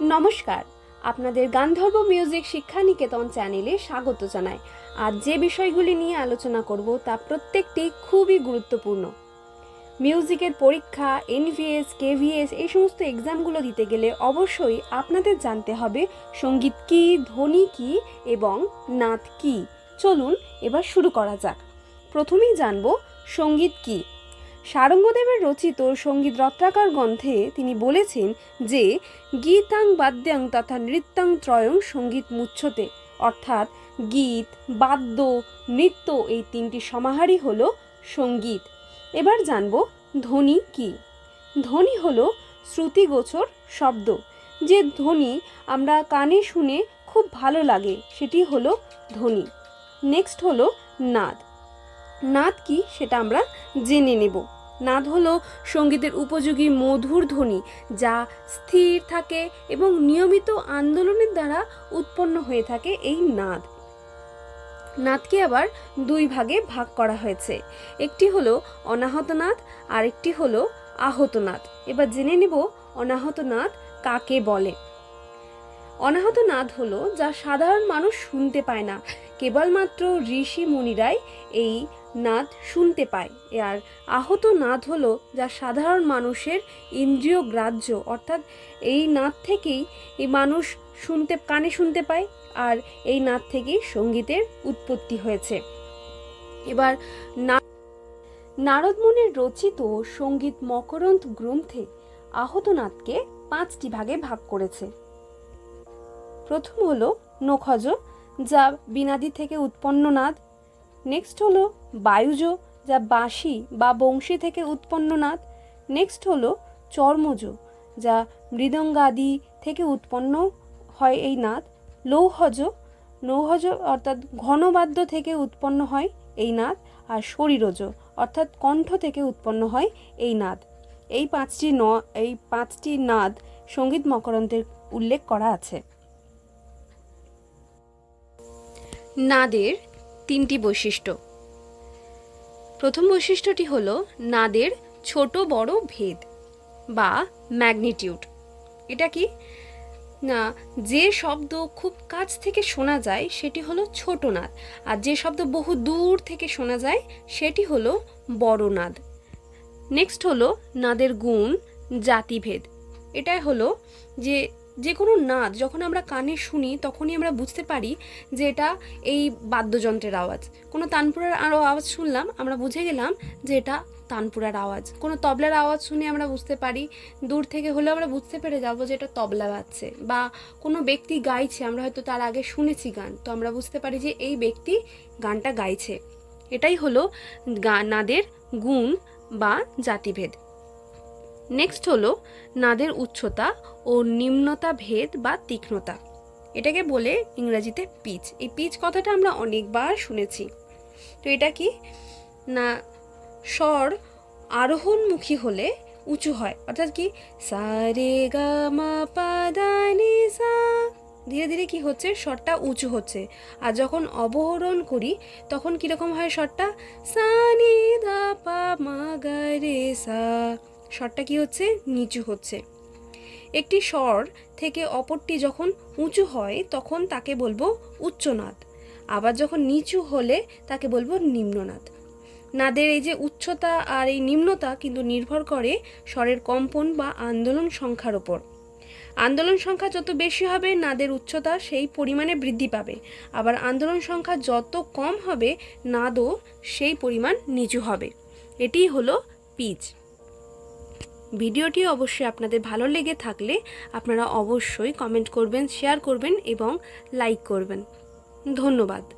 নমস্কার। আপনাদের গান্ধর্ব মিউজিক শিক্ষা নিকেতন চ্যানেলে স্বাগত জানাই। আর যে বিষয়গুলি নিয়ে আলোচনা করব তা প্রত্যেকটি খুবই গুরুত্বপূর্ণ। মিউজিকের পরীক্ষা এনভিএস কেভিএস এই সমস্ত এক্সামগুলো দিতে গেলে অবশ্যই আপনাদের জানতে হবে সংগীত কী, ধ্বনি কী এবং নাত কী। চলুন এবার শুরু করা যাক। প্রথমেই জানব সংগীত কী। সারঙ্গদেবের রচিত সংগীত রত্নাকার গ্রন্থে তিনি বলেছেন যে, গীতাং বাদ্যাং তথা নৃত্যাং ত্রয়ং সংগীত মুচ্ছতে। অর্থাৎ গীত, বাদ্য, নৃত্য এই তিনটি সমাহারই হল সংগীত। এবার জানব ধ্বনি কি। ধ্বনি হল শ্রুতিগোচর শব্দ। যে ধ্বনি আমরা কানে শুনে খুব ভালো লাগে, সেটি হলো ধ্বনি। নেক্সট হলো নাদ। নাদ কি সেটা আমরা জেনে নেব। নাদ হলো সঙ্গীতের উপযোগী মধুর ধ্বনি, যা স্থির থাকে এবং নিয়মিত আন্দোলনের দ্বারা উৎপন্ন হয়ে থাকে এই নাদ। নাদকে আবার দুই ভাগে ভাগ করা হয়েছে। একটি হলো অনাহত নাদ আর একটি হলো আহত নাদ। এবার জেনে নেব অনাহত নাদ কাকে বলে। অনাহত নাদ হলো যা সাধারণ মানুষ শুনতে পায় না। কেবলমাত্র ঋষি মুনিরাই এই নাদ শুনতে পায়। আর আহত নাদ হলো যা সাধারণ মানুষের ইন্দ্রিয় গ্রাহ্য, অর্থাৎ এই নাদ থেকেই এই মানুষ শুনতে, কানে শুনতে পায়, আর এই নাদ থেকেই সঙ্গীতের উৎপত্তি হয়েছে। এবার না নারদ মুনির রচিত সংগীত মকরন্দ গ্রন্থে আহত নাদকে পাঁচটি ভাগে ভাগ করেছে। প্রথম হলো নখজ যা বিনাদি থেকে উৎপন্ন নাদ। নেক্সট হলো বায়ুজ, যা বাঁশি বা বংশী থেকে উৎপন্ন নাদ। নেক্সট হলো চর্মজ, যা মৃদঙ্গাদি থেকে উৎপন্ন হয় এই নাদ। লৌহজ লৌহজ অর্থাৎ ঘনবাদ্য থেকে উৎপন্ন হয় এই নাদ, আর শরীরজ অর্থাৎ কণ্ঠ থেকে উৎপন্ন হয় এই নাদ। এই পাঁচটি ন, এই পাঁচটি নাদ সংগীত মকরন্তের উল্লেখ করা আছে। নাদের তিনটি বৈশিষ্ট্য। প্রথম বৈশিষ্ট্যটি হলো নাদের ছোট বড় ভেদ বা ম্যাগনিটিউড। এটা কি? না, যে শব্দ খুব কাছ থেকে শোনা যায় সেটি হলো ছোট নাদ, আর যে শব্দ বহু দূর থেকে শোনা যায় সেটি হলো বড় নাদ। নেক্সট হলো নাদের গুণ জাতিভেদ। এটাই হলো যে যে কোনো নাচ যখন আমরা কানে শুনি, তখনই আমরা বুঝতে পারি যে এটা এই বাদ্যযন্ত্রের আওয়াজ। কোনো তানপুরার আরও আওয়াজ শুনলাম, আমরা বুঝে গেলাম যে এটা তানপুরার আওয়াজ। কোনো তবলার আওয়াজ শুনে আমরা বুঝতে পারি, দূর থেকে হলেও আমরা বুঝতে পেরে যাব যে এটা তবলা বাজছে বা কোনো ব্যক্তি গাইছে, আমরা হয়তো তার আগে শুনেছি গান। তো আমরা বুঝতে পারি যে এই ব্যক্তি গানটা গাইছে। এটাই হলো গা, নাদের গুণ বা জাতিভেদ। নেক্সট হলো নাদের উচ্চতা ও নিম্নতা ভেদ বা তীক্ষ্ণতা। এটাকে বলে ইংরাজিতে পিচ। এই পিচ কথাটা আমরা অনেকবার শুনেছি। তো এটা কি? না, স্বর আরোহণমুখী হলে উঁচু হয়। অর্থাৎ কি? সা, রে, গা, মা, পা, দা, নি, সা। ধীরে ধীরে কি হচ্ছে? স্বরটা উঁচু হচ্ছে। আর যখন অবরোহণ করি, তখন কীরকম হয় স্বরটা? সা, নি, দা, পা, মা, গা, রে, সা। স্বরটা কি হচ্ছে? নিচু হচ্ছে। একটি স্বর থেকে অপরটি যখন উঁচু হয়, তখন তাকে বলব উচ্চনাদ। আবার যখন নিচু হলে, তাকে বলব নিম্ননাদ। নাদের এই যে উচ্চতা আর এই নিম্নতা কিন্তু নির্ভর করে স্বরের কম্পন বা আন্দোলন সংখ্যার ওপর। আন্দোলন সংখ্যা যত বেশি হবে, নাদের উচ্চতা সেই পরিমাণে বৃদ্ধি পাবে। আবার আন্দোলন সংখ্যা যত কম হবে, নাদও সেই পরিমাণ নিচু হবে। এটিই হলো পিচ। ভিডিওটি অবশ্যই আপনাদের ভালো লেগে থাকলে আপনারা অবশ্যই কমেন্ট করবেন শেয়ার করবেন এবং লাইক করবেন। ধন্যবাদ।